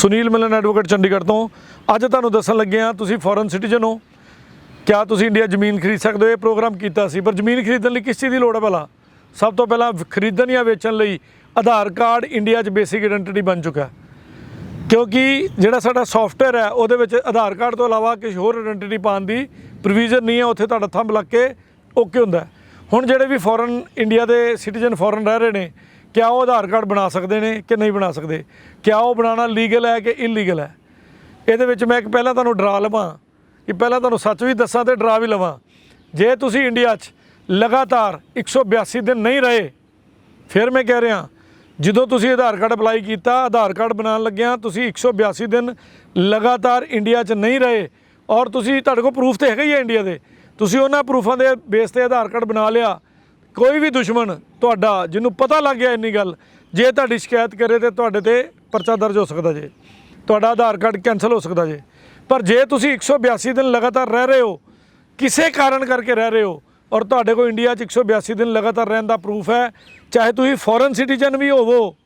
ਸੁਨੀਲ ਮਿਲਨ advocate Chandigarh ਤੋਂ। ਅੱਜ ਤੁਹਾਨੂੰ ਦੱਸਣ ਲੱਗੇ ਆ ਤੁਸੀਂ ਫੋਰਨ ਸਿਟੀਜ਼ਨ ਹੋ। ਕਿਆ ਤੁਸੀਂ ਇੰਡੀਆ ਜ਼ਮੀਨ ਖਰੀਦ ਸਕਦੇ ਹੋ? ਇਹ ਪ੍ਰੋਗਰਾਮ ਕੀਤਾ ਸੀ, ਪਰ ਜ਼ਮੀਨ ਖਰੀਦਣ ਲਈ ਕਿਸ ਚੀਜ਼ ਦੀ ਲੋੜ ਹੈ ਭਲਾ? ਸਭ ਤੋਂ ਪਹਿਲਾਂ ਖਰੀਦਣ ਜਾਂ ਵੇਚਣ ਲਈ ਆਧਾਰ ਕਾਰਡ ਇੰਡੀਆ 'ਚ ਬੇਸਿਕ ਆਇਡੈਂਟੀਟੀ ਬਣ ਚੁੱਕਾ ਹੈ। ਕਿਉਂਕਿ ਜਿਹੜਾ ਸਾਡਾ ਸੌਫਟਵੇਅਰ ਹੈ, ਉਹਦੇ ਵਿੱਚ ਆਧਾਰ ਕਾਰਡ ਤੋਂ ਇਲਾਵਾ ਕਿਸੇ ਹੋਰ ਆਇਡੈਂਟੀਟੀ ਪਾਉਣ ਦੀ ਪ੍ਰੋਵੀਜ਼ਨ ਨਹੀਂ ਹੈ, ਉੱਥੇ ਤੁਹਾਡਾ ਥੰਬ ਲੱਗ ਕੇ ਓਕੇ ਹੁੰਦਾ ਹੁਣ ਜਿਹੜੇ ਵੀ ਫੋਰਨ ਇੰਡੀਆ ਦੇ ਸਿਟੀਜ਼ਨ ਫੋਰਨ ਰਹਿ ਰਹੇ ਨੇ ਕਿਆ ਉਹ ਆਧਾਰ ਕਾਰਡ ਬਣਾ ਸਕਦੇ ਨੇ ਕਿ ਨਹੀਂ ਬਣਾ ਸਕਦੇ? ਕਿਆ ਉਹ ਬਣਾਉਣਾ ਲੀਗਲ ਹੈ ਕਿ ਇਲੀਗਲ ਹੈ? ਇਹਦੇ ਵਿੱਚ ਮੈਂ ਇੱਕ ਪਹਿਲਾਂ ਤੁਹਾਨੂੰ ਡਰਾ ਲਵਾਂ, ਕਿ ਪਹਿਲਾਂ ਤੁਹਾਨੂੰ ਸੱਚ ਵੀ ਦੱਸਾਂ ਤੇ ਡਰਾ ਵੀ ਲਵਾਂ। ਜੇ ਤੁਸੀਂ ਇੰਡੀਆ 'ਚ ਲਗਾਤਾਰ 182 ਦਿਨ ਨਹੀਂ ਰਹੇ, ਫਿਰ ਮੈਂ ਕਹਿ ਰਿਹਾ, ਜਦੋਂ ਤੁਸੀਂ ਆਧਾਰ ਕਾਰਡ ਅਪਲਾਈ ਕੀਤਾ, ਆਧਾਰ ਕਾਰਡ ਬਣਾਉਣ ਲੱਗਿਆ, ਤੁਸੀਂ 182 ਦਿਨ ਲਗਾਤਾਰ ਇੰਡੀਆ 'ਚ ਨਹੀਂ ਰਹੇ, ਔਰ ਤੁਸੀਂ ਤੁਹਾਡੇ ਕੋਲ ਪ੍ਰੂਫ ਤੇ ਹੈਗਾ ਹੀ ਹੈ ਇੰਡੀਆ ਦੇ। ਤੁਸੀਂ ਉਹਨਾਂ ਪ੍ਰੂਫਾਂ ਦੇ ਬੇਸ ਤੇ ਆਧਾਰ ਕਾਰਡ ਬਣਾ ਲਿਆ ਕੋਈ ਵੀ ਦੁਸ਼ਮਣ ਤੁਹਾਡਾ, ਜਿਹਨੂੰ ਪਤਾ ਲੱਗ ਗਿਆ ਇੰਨੀ ਗੱਲ, ਜੇ ਤੁਹਾਡੀ ਸ਼ਿਕਾਇਤ ਕਰੇ ਤੇ ਤੁਹਾਡੇ ਤੇ ਪਰਚਾ ਦਰਜ ਹੋ ਸਕਦਾ ਜੇ। ਤੁਹਾਡਾ ਆਧਾਰ ਕਾਰਡ ਕੈਨਸਲ ਹੋ ਸਕਦਾ ਜੇ। ਪਰ ਜੇ ਤੁਸੀਂ 182 ਦਿਨ ਲਗਾਤਾਰ ਰਹਿ ਰਹੇ ਹੋ, ਕਿਸੇ ਕਾਰਨ ਕਰਕੇ ਰਹਿ ਰਹੇ ਹੋ, ਔਰ ਤੁਹਾਡੇ ਕੋਲ ਇੰਡੀਆ 'ਚ 182 ਦਿਨ ਲਗਾਤਾਰ ਰਹਿਣ ਦਾ ਪ੍ਰੂਫ ਹੈ, ਚਾਹੇ ਤੁਸੀਂ ਫੋਰਨ ਸਿਟੀਜ਼ਨ ਵੀ ਹੋਵੋ,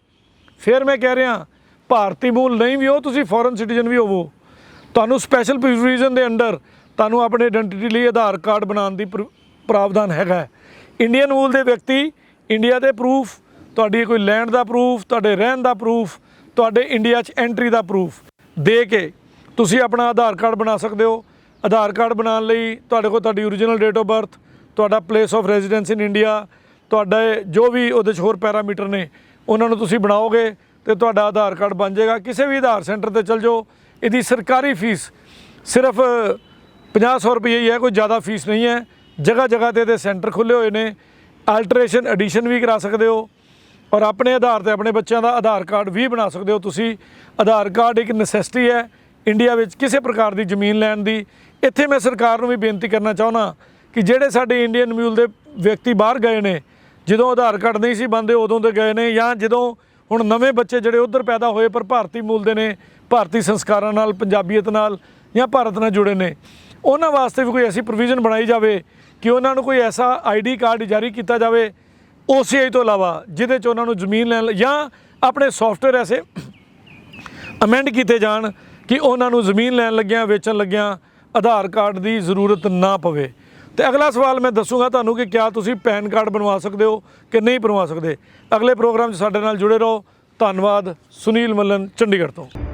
ਫਿਰ ਮੈਂ ਕਹਿ ਰਿਹਾ, ਭਾਰਤੀ ਮੂਲ ਨਹੀਂ ਵੀ ਹੋ, ਤੁਸੀਂ ਫੋਰਨ ਸਿਟੀਜ਼ਨ ਵੀ ਹੋਵੋ। ਤੁਹਾਨੂੰ ਸਪੈਸ਼ਲ ਪ੍ਰੋਵੀਜ਼ਨ ਦੇ ਅੰਡਰ ਤੁਹਾਨੂੰ ਆਪਣੇ ਆਇਡੈਂਟੀਟੀ ਲਈ ਆਧਾਰ ਕਾਰਡ ਬਣਾਉਣ ਦੀ ਪ੍ਰ- ਪ੍ਰਾਵਧਾਨ ਹੈਗਾ ਇੰਡੀਅਨ ਮੂਲ ਦੇ ਵਿਅਕਤੀ ਇੰਡੀਆ ਦੇ ਪ੍ਰੂਫ ਤੁਹਾਡੀ ਕੋਈ ਲੈਂਡ ਦਾ ਪ੍ਰੂਫ ਤੁਹਾਡੇ ਰਹਿਣ ਦਾ ਪ੍ਰੂਫ ਤੁਹਾਡੇ ਇੰਡੀਆ 'ਚ ਐਂਟਰੀ ਦਾ ਪ੍ਰੂਫ ਦੇ ਕੇ ਤੁਸੀਂ ਆਪਣਾ ਆਧਾਰ ਕਾਰਡ ਬਣਾ ਸਕਦੇ ਹੋ। ਆਧਾਰ ਕਾਰਡ ਬਣਾਉਣ ਲਈ ਤੁਹਾਡੇ ਕੋਲ ਤੁਹਾਡੀ ਓਰੀਜਨਲ ਡੇਟ ਆਫ ਬਰਥ ਤੁਹਾਡਾ place of residence in India ਤੁਹਾਡਾ ਜੋ ਵੀ ਉਹਦੇ 'ਚ ਹੋਰ ਪੈਰਾਮੀਟਰ ਨੇ, ਉਹਨਾਂ ਨੂੰ ਤੁਸੀਂ ਬਣਾਓਗੇ ਤੇ ਤੁਹਾਡਾ ਆਧਾਰ ਕਾਰਡ ਬਣ ਜਾਏਗਾ। ਕਿਸੇ ਵੀ ਆਧਾਰ ਸੈਂਟਰ ਤੇ ਚਲ ਜਾਓ, ਇਹਦੀ ਸਰਕਾਰੀ ਫੀਸ ਸਿਰਫ 50 ਰੁਪਏ ਹੀ ਹੈ, ਕੋਈ ਜ਼ਿਆਦਾ ਫੀਸ ਨਹੀਂ ਹੈ। ਜਗ੍ਹਾ ਜਗ੍ਹਾ ਤੇ ਇਹਦੇ ਸੈਂਟਰ ਖੁੱਲੇ ਹੋਏ ਨੇ। ਅਲਟਰੇਸ਼ਨ ਐਡੀਸ਼ਨ ਵੀ ਕਰਾ ਸਕਦੇ ਹੋ ਔਰ ਆਪਣੇ ਆਧਾਰ ਤੇ ਆਪਣੇ ਬੱਚਿਆਂ ਦਾ ਆਧਾਰ ਕਾਰਡ ਵੀ ਬਣਾ ਸਕਦੇ ਹੋ ਤੁਸੀਂ। ਆਧਾਰ ਕਾਰਡ ਇੱਕ ਨੈਸੈਸਿਟੀ ਹੈ। ਇੰਡੀਆ ਵਿੱਚ ਕਿਸੇ ਪ੍ਰਕਾਰ ਦੀ ਜ਼ਮੀਨ ਲੈਣ ਦੀ। ਇੱਥੇ ਮੈਂ ਸਰਕਾਰ ਨੂੰ ਵੀ ਬੇਨਤੀ ਕਰਨਾ ਚਾਹੁੰਦਾ ਕਿ ਜਿਹੜੇ ਸਾਡੇ ਇੰਡੀਅਨ ਮਿਊਲ ਦੇ ਵਿਅਕਤੀ ਬਾਹਰ ਗਏ ਨੇ, ਜਦੋਂ ਆਧਾਰ ਕਾਰਡ ਨਹੀਂ ਸੀ ਬੰਦੇ ਉਦੋਂ ਦੇ ਗਏ ਨੇ ਜਾਂ ਜਦੋਂ ਹੁਣ ਨਵੇਂ ਬੱਚੇ ਜਿਹੜੇ ਉਧਰ ਪੈਦਾ ਹੋਏ ਪਰ ਭਾਰਤੀ ਮੂਲ ਦੇ ਨੇ, ਭਾਰਤੀ ਸੰਸਕਾਰਾਂ ਨਾਲ, ਪੰਜਾਬੀਅਤ ਨਾਲ ਜਾਂ ਭਾਰਤ ਨਾਲ ਜੁੜੇ ਨੇ। ਉਹਨਾਂ ਵਾਸਤੇ ਵੀ ਕੋਈ ਐਸੀ ਪ੍ਰੋਵੀਜ਼ਨ ਬਣਾਈ ਜਾਵੇ ਕਿ ਉਹਨਾਂ ਨੂੰ ਕੋਈ ਐਸਾ ਆਈਡੀ ਕਾਰਡ ਜਾਰੀ ਕੀਤਾ ਜਾਵੇ OCI ਤੋਂ ਇਲਾਵਾ, ਜਿਹਦੇ 'ਚ ਉਹਨਾਂ ਨੂੰ ਜ਼ਮੀਨ ਲੈਣ ਜਾਂ ਆਪਣੇ ਸੌਫਟਵੇਅਰ ਐਸੇ ਅਮੈਂਡ ਕੀਤੇ ਜਾਣ ਕਿ ਉਹਨਾਂ ਨੂੰ ਜ਼ਮੀਨ ਲੈਣ ਲੱਗਿਆਂ, ਵੇਚਣ ਲੱਗਿਆਂ ਆਧਾਰ ਕਾਰਡ ਦੀ ਜ਼ਰੂਰਤ ਨਾ ਪਵੇ। ਤੇ ਅਗਲਾ ਸਵਾਲ ਮੈਂ ਦੱਸੂਗਾ ਤੁਹਾਨੂੰ ਕਿ ਕਿਆ ਤੁਸੀਂ ਪੈਨ ਕਾਰਡ ਬਣਵਾ ਸਕਦੇ ਹੋ ਕਿ ਨਹੀਂ ਬਣਵਾ ਸਕਦੇ। ਅਗਲੇ ਪ੍ਰੋਗਰਾਮ 'ਚ ਸਾਡੇ ਨਾਲ ਜੁੜੇ ਰਹੋ। ਧੰਨਵਾਦ, ਸੁਨੀਲ ਮੱਲਨ, ਚੰਡੀਗੜ੍ਹ ਤੋਂ।